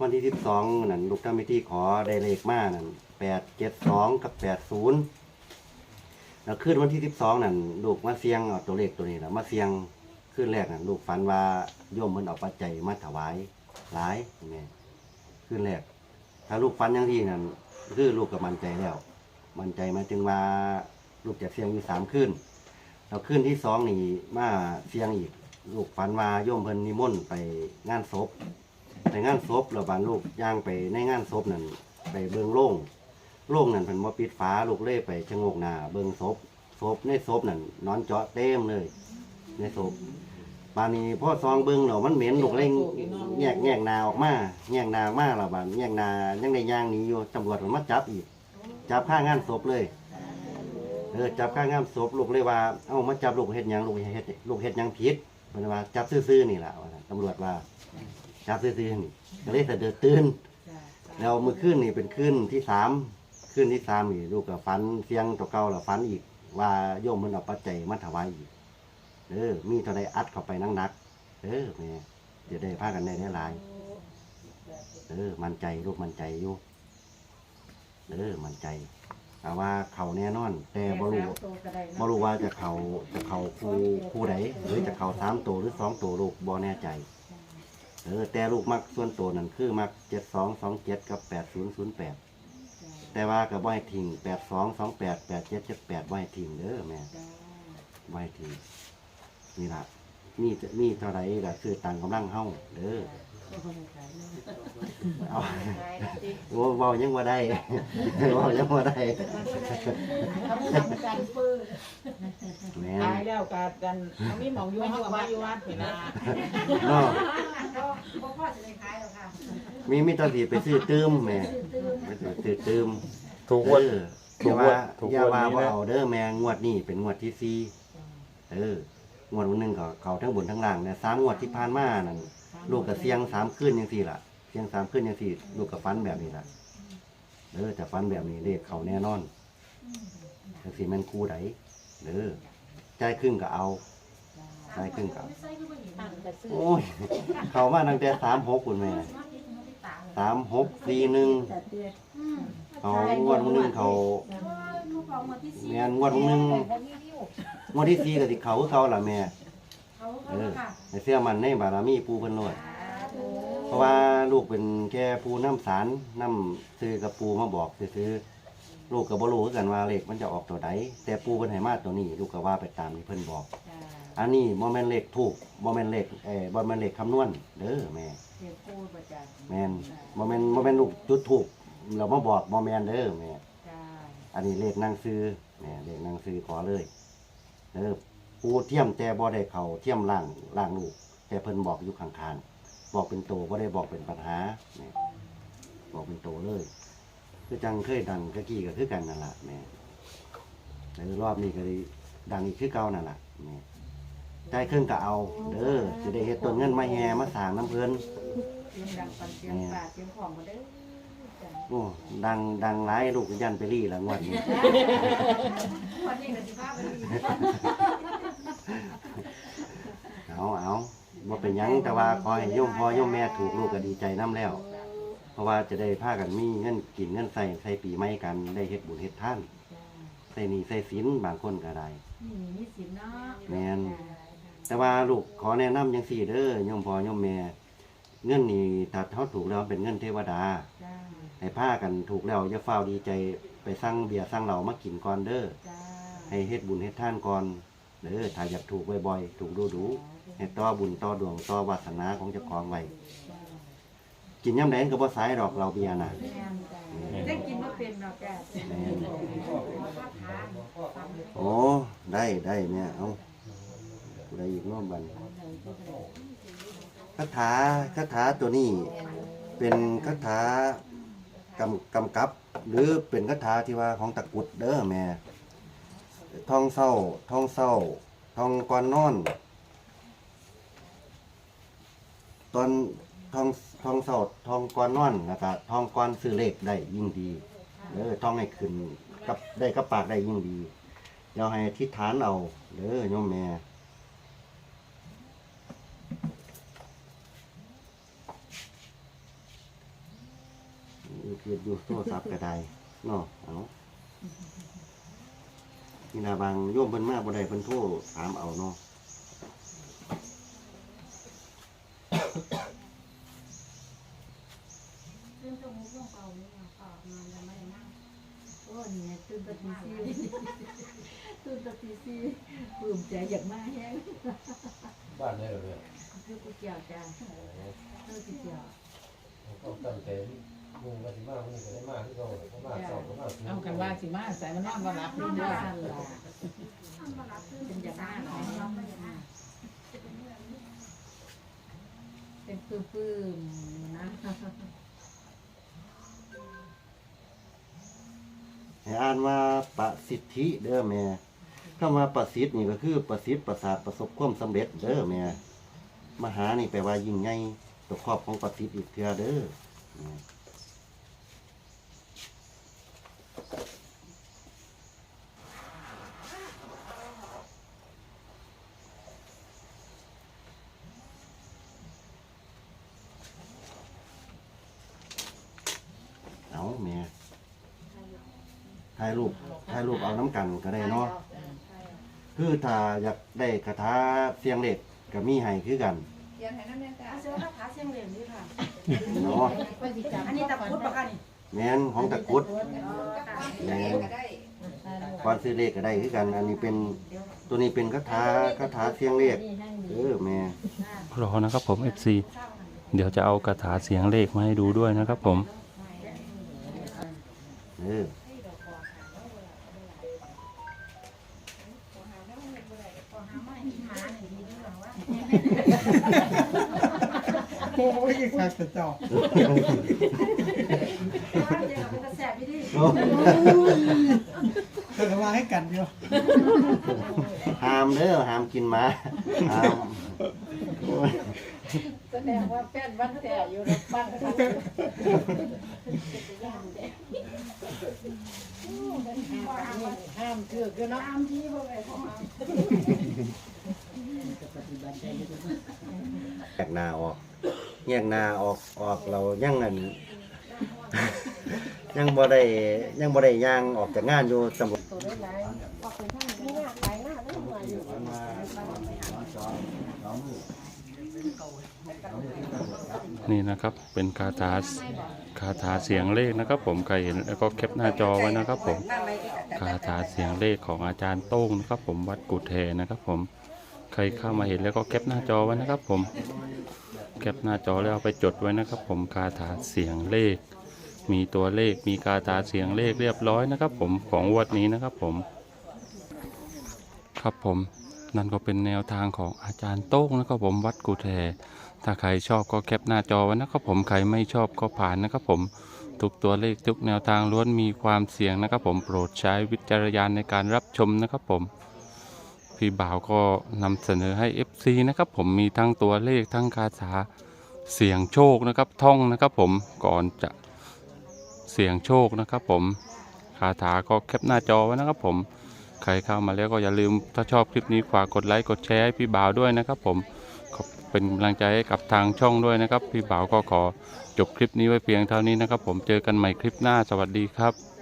วันที่สิบสองนั่นลูกทำพิธีขอได้เลขมานั่นแปดเจ็ดสองกับแปดศูนย์แล้วขึ้นวันที่สิบสองนั่นลูกมาเสียงเอาตัวเลขตัวนี้แหละมาเสียงขึ้นแรกนั่นลูกฝันว่าโยมมันเอาปัจจัยมาถวายหลายแม่ขึ้นแรก ถ้าลูกฝันอยังที่นั่นคือลูกก็มั่นใจแล้ว มันใจมายถึงว่าลูกจะเสียงอยู่สามขึ้นแล้วขึ้นที่สองนี่มาเสียงอีก ลูกฝันว่าโยมเพิ่นนิมนต์ไปงานศพ ไปงานศพแล้วบานลูกย่างไปในงานศพนั่นไปเบิงโล่งโล่งนั่นเพิ่นบ่ปิดฝาลูกเล่ไปชะโงกหน้าเบิงศพศพในศพนั่นนอนเจาะเต็มเลย ในศพบานนี้พ่อซองเบิงแล้วมันเหม็นลูกเล่งแยกแยกนาออกมาแยกนาออกมาแล้วบานแยกนายังในย่างหนี้อยู่ตำรวจมันมาจับอีก จับข้างงานศพเลยเออจับข้างงานศพลูกเลยว่า เอ้ามาจับลูกเฮ็ดยังลูกเฮ็ดลูกเฮ็ดยังผิดเพิ่นว่าจับซื่อๆนี่แหละตำรวจว่า จับซื่อๆนี่ก็เลยสะเดือดตื่นแล้วเมื่อคืนนี่เป็นคืนที่สามคืนที่สามนี่ลูกกับฝันเสียงตัวเก่าแล้วฝันอีก ว่าโยมมันเอาปัจจัยมาถวายอีกเออ มีเท่าใดอัดเข้าไปนักนักๆเออแม่จะได้พากันได้หลายๆเออ มั่นใจลูกมั่นใจอยู่เออมั่นใจแต่ว่าเขาแน่นอน แต่บ่รู้บ่รู้ว่าจะเขาจะเขาคู่คู่ใดหรือจะเขาสามตัวหรือสองตัวลูกบ่แน่ใจ เออแต่ลูกมักส่วนตัวนั่นคือมักเจ็ดสองสองเจ็ดกับแปดศูนย์ศูนย์แปดแต่ว่าก็บ่ให้ทิ้งแปดสองสองแปดแปดเจ็ดเจ็ดแปดบ่ให้ทิ้งเด้อแม่บ่ให้ทิ้งนี่ล่ะมีมีเท่าไรก็คือต่างกำลังเฮาเด้อเอาโอ้เว้ายังบ่ได้ เว้ายังบ่ได้แม่ตายแล้วกากันเขามีหมองอยู่ห้องมาอยู่วัดเห็นนะเนาะ พ่อพ่อจะเลยขายหรอกค่ะมีมีตอนที่ไปซื้อตื้มแม่ไปซื้อตื้อตื้มถูกงวด เออถูอกย่างวดว่าถูกอย่างวดว่านี้ว่านะเอาเด้อแม่งวดนี้เป็นงวดที่สี่เอองวดวันหนึงก็เขาทั้งบนทั้งล่างเนี่ยสามงวดที่ผ่านมานั่นลูกกับเสียงสามขึ้นยังสี่ล่ะเสียงสามขึ้นยังสี่ลูกกับฟันแบบนี้ล่ะเด้อแต่ฟันแบบนี้เลขเขาแน่นอนจังสี่แมันคู่ไดเด้อใจายครึ่งก็เอา ใจายครึ่งก็เอาโอ้ย เขามาตั้งแต่สามหกคุณแม่สามหกสี่หนึ่งเขางวดวันหนึงเขาแม่นงวดมื้อนึงงวดที่สี่ก็สิเขาคือเขาล่ะแม่เออในเสื้อมันในบารมีปูเพิ่นโลดเพราะว่าลูกเป็นแค่ปูน้ำสารน้ำซื้อกับปูมาบอกซื้อๆลูกก็บ่รู้คือกันว่าเลขมันจะออกตัวใดแต่ปูเพิ่นให้มาตัวนี้ ลูกก็ว่าไปตามที่เพิ่นบอก อันนี้บ่แม่นเลขถูกบ่แม่นเลขเอ่อบ่แม่นเลขคำนวณเด้อแม่แม่นบ่แม่นบ่แม่นลูกจุดถูกเรามาบอกบ่แม่นเด้อแม่อันนี้เลขนางซื้อแหม่เลขนางซื้อขอเลยเออปูเทียมแต่บ่ได้เขาเทียมล่างล่างลูกแต่เพิ่นบอกอยู่ข้างๆบอกเป็นโตบ่ได้บอกเป็นปัญหาแหม่บอกเป็นโตเลย คือจังเคยดังกะกี้ก็คือกันนั่นล่ะแหม่แต่รอบนี้ก็เลยดังอีกคือเก่านั่นล่ะแหม่ ใจเครื่องก็เอา เด้อสิได้เฮ็ดต้นเงินมาแห่มาสร้างน้ำเพิ่นเสียงดังปันเสียงปากเสียงของมาเด้อโอ้ดังดังหลายลูกยันไปรี่ละงวดนี้วันนี้ก็สิพาไปดีเอาเอาบ่เป็นหยังแต่ว่าขอให้โยมพ่อโยมแม่ถูกลูกก็ดีใจน้ำแล้ว เพราะว่าจะได้พากันมีเงินกินเงินใส่ใส่ปีใหม่กันได้เฮ็ดบุญเฮ็ดทานใส่หนี่ใส่ศีลบางคนก็ได้นี่มีสินเนาะแม่น แต่ว่าลูกขอแนะนำจังซี่เด้อโยมพ่อโยมแม่เงินนี่ถ้าเฮาถูกแล้วเป็นเงินเทวดาจ้าให้พากันถูกแล้วอย่าเฝ้าวดีใจไปสั่งเบียร์สั่งเหล้ามากินก่อนเด้อจ้าให้เฮ็ดบุญเฮ็ดทานก่อนเด้อถ้าอยากถูกบ่อยๆถูกดูๆให้ต่อบุญต่อดวงต่อวาสนาของเจ้าของไว้กินย่ำแดงก็บ่สายดอกเราเบียร์น่ะแม่นจ้าได้กินมาเป็นดอกจ้าแม่นว่าทานฟังโอ้ได้ได้แม่เอา ผู้ใดอีกน้องบันคาถาคาถาตัวนี้ เป็นคาถากำกำกับ หรือเป็นคาถาที่ว่าของตะกุดเด้อแม่ท่องเศร้าท่องเศร้าท่องก่อนนอน ตอนท่องท่องเศร้าท่องก่อนนอนแล้วก็ท่องก่อนซื้อเลขได้ยิ่งดีเด้อท่องให้ขึ้นกับได้กับปากได้ยิ่งดีเดี๋ยวให้อธิษฐานเอาเด้อโยมแม่ อ เฮ็ดอยู่โทรศัพท์ก็ได้เนาะเอานี่นาบางโยมเพิ่นมาบ่ได้เพิ่นโทรถามเอาเนาะซึ่งตรงมุกลงเป่านี่เป่ามาแล้วไม่ได้นั่งโอ้เนี่ยตื่นตะตีสี่ตื่นตะตีสี่ปลื้มใจอยากมาแฮงบ้านได้หรือเนี่ยคือกูเกี่ยวจ้าเออกูเกี่ยวก็ตั้งแต่ มึงมาสิมามึงก็ได้มาที่เขาเขามาสอบเขามาเอากันว่าสิมาใส่มันนอนบ่หลับน้นี่องเด้มาอสั่นล่ะเป็นอย่างนั้นน้องไม่ได้มปื้มๆนะให้อ่านว่าประสิทธิเด้อแม่คำว่าประสิทธิ์นี่ก็คือประสิทธิ์ประสาทประสบความสำเร็จเด้อแม่มหานี่แปลว่ายิ่งใหญ่ตัวครอบของประสิทธิ์อีกเทื่อเด้อแม่เอาแม่ ถ่ายรูปถ่ายรูปเอาน้ำกันก็ได้เนาะคือถ้าอยากได้คาถาเสียงเล็กก็มีให้คือกันเขียนให้น้ำเนี่ยจ้าอาเซลคาถาเสียงเหลวนี่ค่ะ เนาะอันนี้ตะพุดปะคะนี่แม่นของตะกรุดแม่ก็ได้ก่อนซื้อเลขก็ได้คือกัน อันนี้เป็นตัวนี้เป็นคาถาคาถาเสียงเลขเออแม่รอนะครับผม FC เดี๋ยวจะเอากระถาเสียงเลขมาให้ดูด้วยนะครับผม เออ โอ้ยขาดกระจอกเดี๋ยวเป็นกระแสพี่ดิโอ้เธอก็มาให้กันอยู่ห้ามเด้อห้ามกินหมาห้ามโอ้ยแสดงว่าแป้นวันแต่อยู่ในบ้านค่ะห้ามคือคือเนาะตามที่พวกไอ้ของเราแยก นาออกแยกนาออกออกเรายังอัน ยังบ่ได้ยังบ่ได้ย่างออกจากงานอยู่ตำรวจนี่นะครับเป็นคาถาคาถาเสียงเลขนะครับ ผมใครเห็นแล้วก็แคปหน้าจอไว้นะครับ ผมคาถาเสียงเลขของอาจารย์โต้งนะครับ ผมวัดกุฎแทนะครับ ผม ใครเข้ามาเห็นแล้วก็แคปหน้าจอไว้นะครับ ผมแคปหน้าจอแล้วเอาไปจดไว้นะครับ ผมคาถาเสียงเลข มีตัวเลขมีคาถาเสียงเลขเรียบร้อยนะครับ ผมของวัดนี้นะครับ ผม ครับผมนั่นก็เป็นแนวทางของอาจารย์โต้งนะครับผมวัดกุฎแทถ้าใครชอบก็แคปหน้าจอไว้นะครับผมใครไม่ชอบก็ผ่านนะครับผมทุกตัวเลขทุกแนวทางล้วนมีความเสี่ยงนะครับผมโปรดใช้วิจารณญาณในการรับชมนะครับผม พี่บ่าวก็นำเสนอให้ FC นะครับผมมีทั้งตัวเลขทั้งคาถาเสี่ยงโชคนะครับท่องนะครับผมก่อนจะเสี่ยงโชคนะครับผมคาถาก็แคปหน้าจอไว้นะครับผมใครเข้ามาแล้วก็อย่าลืมถ้าชอบคลิปนี้ฝากกดไลค์กดแชร์ให้พี่บ่าวด้วยนะครับผมขอบเป็นกำลังใจให้กับทางช่องด้วยนะครับ พี่บ่าวก็ขอจบคลิปนี้ไว้เพียงเท่านี้นะครับ ผมเจอกันใหม่คลิปหน้าสวัสดีครับ